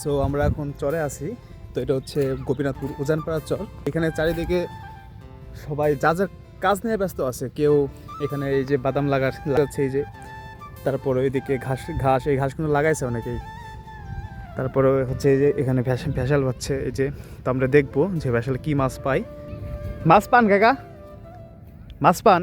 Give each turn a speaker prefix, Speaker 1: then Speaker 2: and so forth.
Speaker 1: So আমরা এখন চরে আছি। তো এটা হচ্ছে গোপীনাথপুর উজানপাড়া চর। এখানে চারিদিকে সবাই যা যা কাজ নিয়ে ব্যস্ত আছে কেউ এখানে এই যে বাদাম লাগা লাগাচ্ছে এই যে তারপরে ওইদিকে ঘাস ঘাস এই ঘাসগুলো লাগাইছে অনেকেই। তারপরে হচ্ছে এই যে এখানে ভ্যাসাল ভ্যাসাল হচ্ছে এই যে। তো আমরা দেখব যে ভ্যাসাল কী মাছ পাই। মাছ পান কাকা? মাছ পান?